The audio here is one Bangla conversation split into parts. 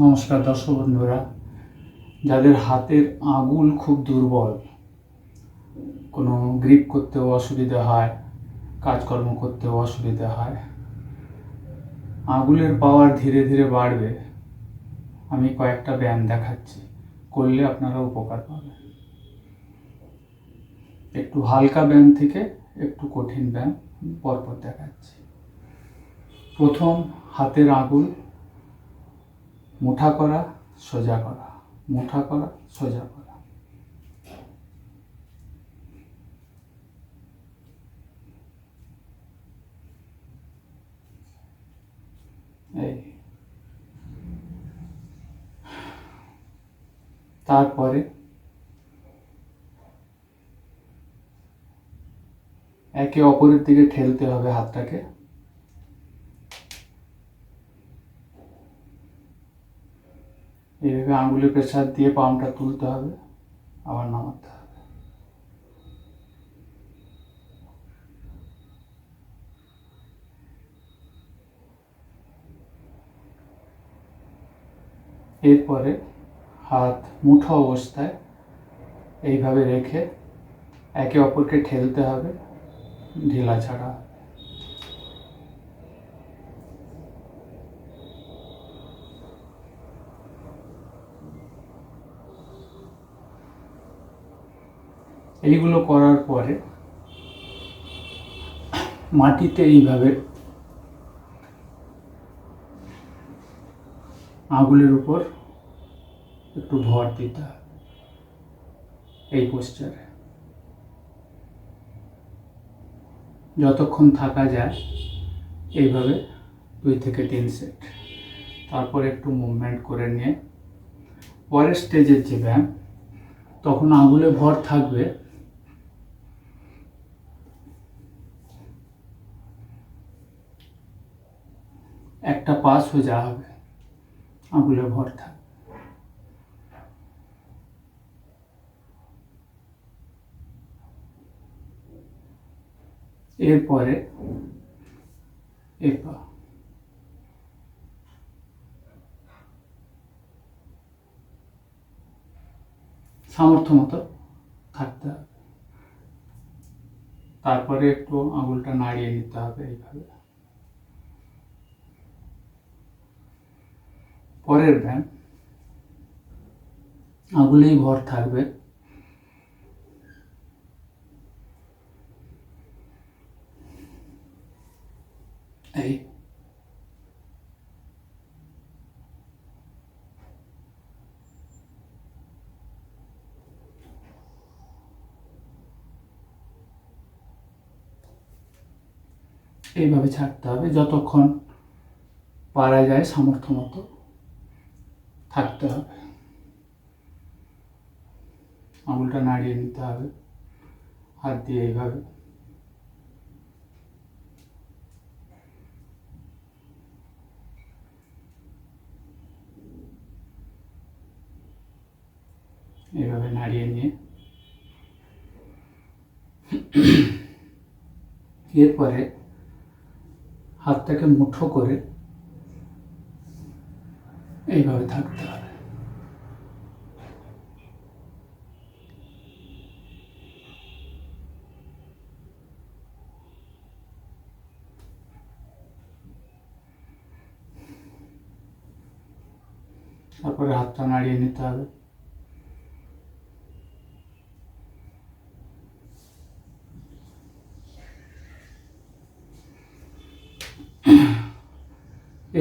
নমস্কার দর্শক বন্ধুরা, যাদের হাতের আঙুল খুব দুর্বল, কোনো গ্রিপ করতেও অসুবিধা হয়, কাজকর্ম করতেও অসুবিধা হয়, আঙুলের পাওয়ার ধীরে ধীরে বাড়বে। আমি কয়েকটা ব্যায়াম দেখাচ্ছি, করলে আপনারা উপকার পাবেন। একটু হালকা ব্যায়াম থেকে একটু কঠিন ব্যায়াম পরপর দেখাচ্ছি। প্রথম, হাতের আঙুল মুঠা করা, সোজা করা। মুঠা করা, সোজা করা। এই। তারপরে একে অপরের দিকে ঠেলতে হবে হাতটাকে। এইভাবে আঙুলে প্রেসার দিয়ে পামটা তুলতে হবে, আবার নামাতে হবে। এরপরে হাত মুঠো অবস্থায় এইভাবে রেখে একে অপরকে ঠেলতে হবে, ঢিলা ছাড়া। এইগুলো করার পরে মাটিতে এইভাবে আঙুলের উপর একটু ভর দিতে হবে। এই পোস্টারে যতক্ষণ থাকা যায়, এইভাবে দুই থেকে তিন সেট তারপর একটু মুভমেন্ট করে নিয়ে, পরের স্টেজের যে ব্যায়াম, তখন আঙুলে ভর থাকবে একটা পা সোজা হবে। আঙুলে ভর থাকবে এরপরে এ পা সামর্থ্য মতো থাকতে হবে। তারপরে একটু আঙুলটা নাড়িয়ে নিতে হবে এইভাবে। পরের ব্যায়াম। আঙুলেই ভর থাকবে। এই। এইভাবে ছাড়তে হবে যতক্ষণ পারা যায় সামর্থ্য মতো থাকতে হবে। আঙুলটা নাড়িয়ে নিতে হবে, হাত দিয়ে এইভাবে। এইভাবে নাড়িয়ে নিয়ে। এরপরে হাতটাকে মুঠো করে এইভাবে থাকতে হবে। তারপরে হাতটা নাড়িয়ে নিতে হবে।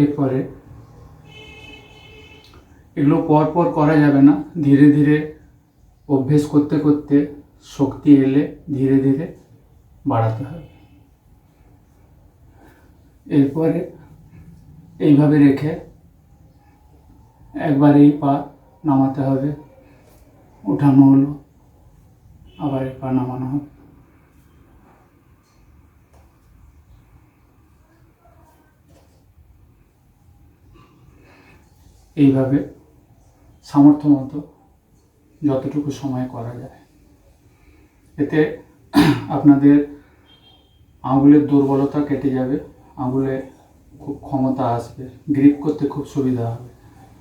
এরপরে এগুলো পর পর করা যাবে না। ধীরে ধীরে অভ্যেস করতে করতে শক্তি এলে ধীরে ধীরে বাড়াতে হবে। এরপরে এইভাবে রেখে একবার এই পা নামাতে হবে। উঠানো হলো, আবার এই পা নামানো হবে। এইভাবে সামর্থ্য মতো যতটুকু সময় করা যায়। এতে আপনাদের আঙুলের দুর্বলতা কেটে যাবে, আঙুলে খুব ক্ষমতা আসবে গ্রিপ করতে খুব সুবিধা হবে।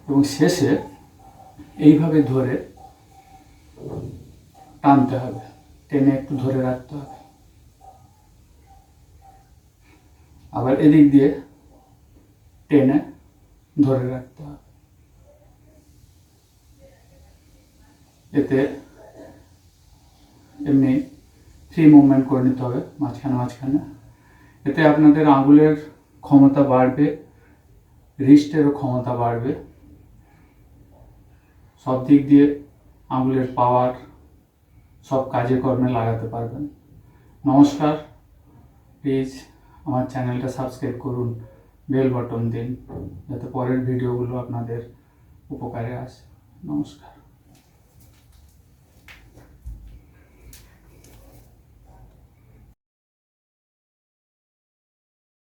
এবং শেষে এইভাবে ধরে টানতে হবে, টেনে একটু ধরে রাখতে হবে। আবার এদিক দিয়ে টেনে ধরে রাখতে হবে। এতে এমনি থ্রি মুভমেন্ট করে নিতে হবে, মাঝখানে মাঝখানে। এতে আপনাদের আঙুলের ক্ষমতা বাড়বে রিস্টেরও ক্ষমতা বাড়বে। সব দিক দিয়ে আঙুলের পাওয়ার সব কাজে কর্মে লাগাতে পারবেন। নমস্কার প্লিজ আমার চ্যানেলটা সাবস্ক্রাইব করুন বেল বাটন দিন, যাতে পরের ভিডিওগুলো আপনাদের উপকারে আসে। নমস্কার।